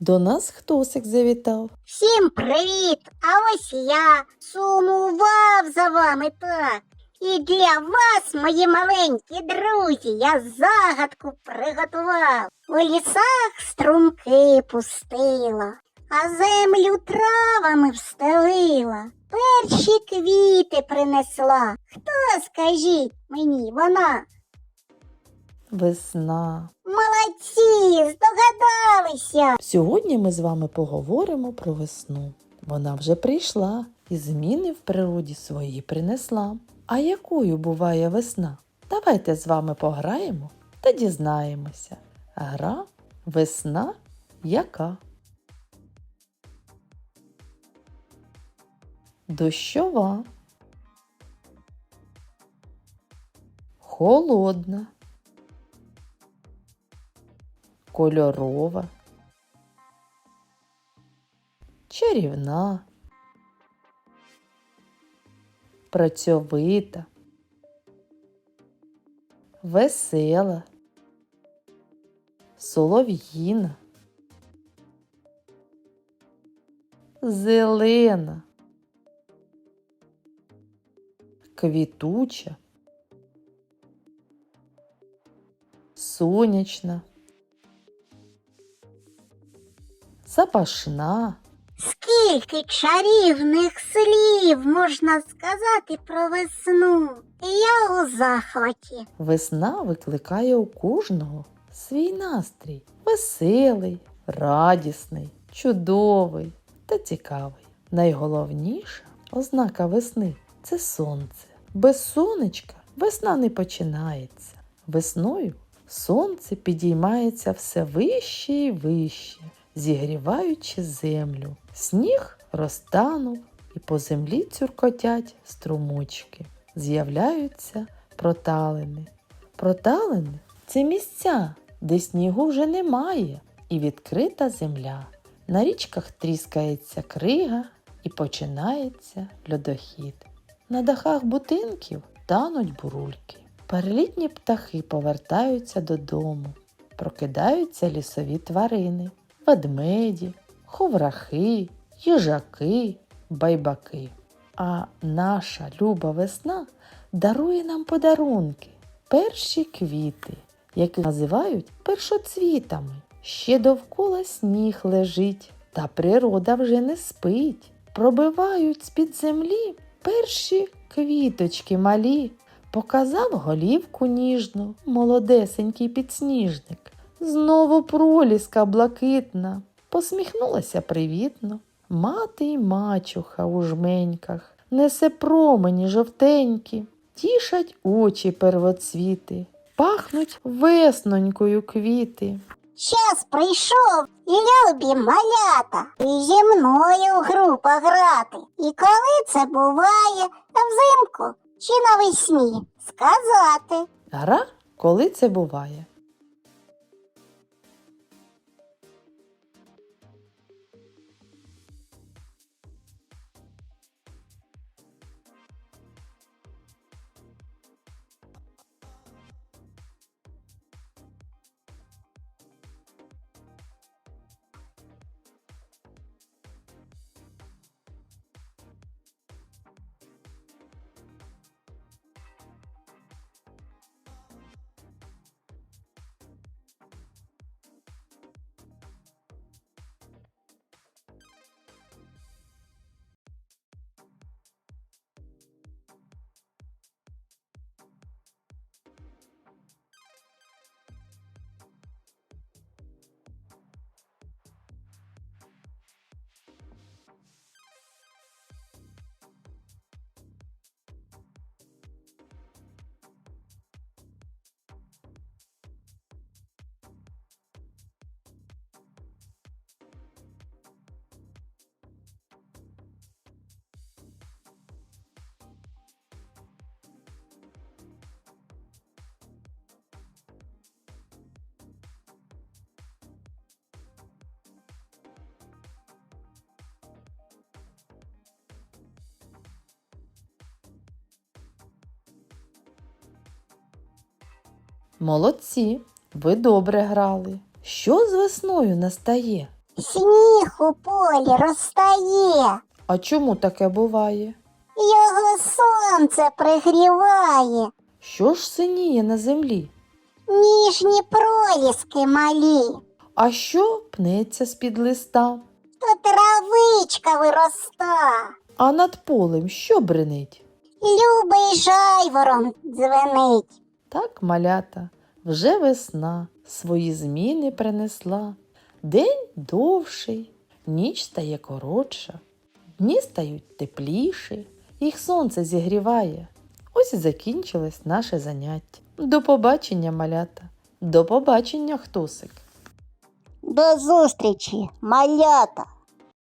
До нас хтосик завітав. Всім привіт! А ось я сумував за вами так. І для вас, мої маленькі друзі, я загадку приготував. У лісах струмки пустила, а землю травами встелила. Перші квіти принесла. Хто, скажіть мені, вона? Весна. Молодці, здогадалися. Сьогодні ми з вами поговоримо про весну. Вона вже прийшла і зміни в природі свої принесла. А якою буває весна? Давайте з вами пограємо та дізнаємося. Гра весна яка? Дощова. Холодна. Кольорова. Чарівна. Працьовита. Весела. Солов'їна. Зелена. Квітуча. Сонячна. Запашна. Скільки чарівних слів можна сказати про весну. Я у захваті. Весна викликає у кожного свій настрій. Веселий, радісний, чудовий та цікавий. Найголовніша ознака весни це сонце. Без сонечка весна не починається. Весною сонце підіймається все вище і вище, зігріваючи землю. Сніг розтанув і по землі цюркотять струмочки. З'являються проталини. Проталини це місця, де снігу вже немає, і відкрита земля. На річках тріскається крига і починається льодохід. На дахах будинків тануть бурульки. Перелітні птахи повертаються додому. Прокидаються лісові тварини, ведмеді, ховрахи, їжаки, байбаки. А наша люба весна дарує нам подарунки, перші квіти, які називають першоцвітами. Ще довкола сніг лежить, та природа вже не спить. Пробивають з-під землі перші квіточки малі. Показав голівку ніжну, молодесенький підсніжник. Знову проліска блакитна, посміхнулася привітно. Мати й мачуха у жменьках, несе промені жовтенькі, тішать очі первоцвіти, пахнуть веснонькою квіти. Час прийшов, любі малята, і зі мною в гру пограти. І коли це буває, взимку чи навесні сказати. Гра, коли це буває. Молодці, ви добре грали. Що з весною настає? Сніг у полі розтає, А чому таке буває? його сонце пригріває, Що ж синіє на землі? ніжні проліски малі, А що пнеться з-під листа? то травичка вироста. А над полем що бренить? Любий жайворон дзвенить. Так, малята, вже весна свої зміни принесла. День довший, ніч стає коротша, дні стають тепліші, їх сонце зігріває. Ось і закінчилось наше заняття. До побачення, малята, до побачення, хтосик. До зустрічі, малята!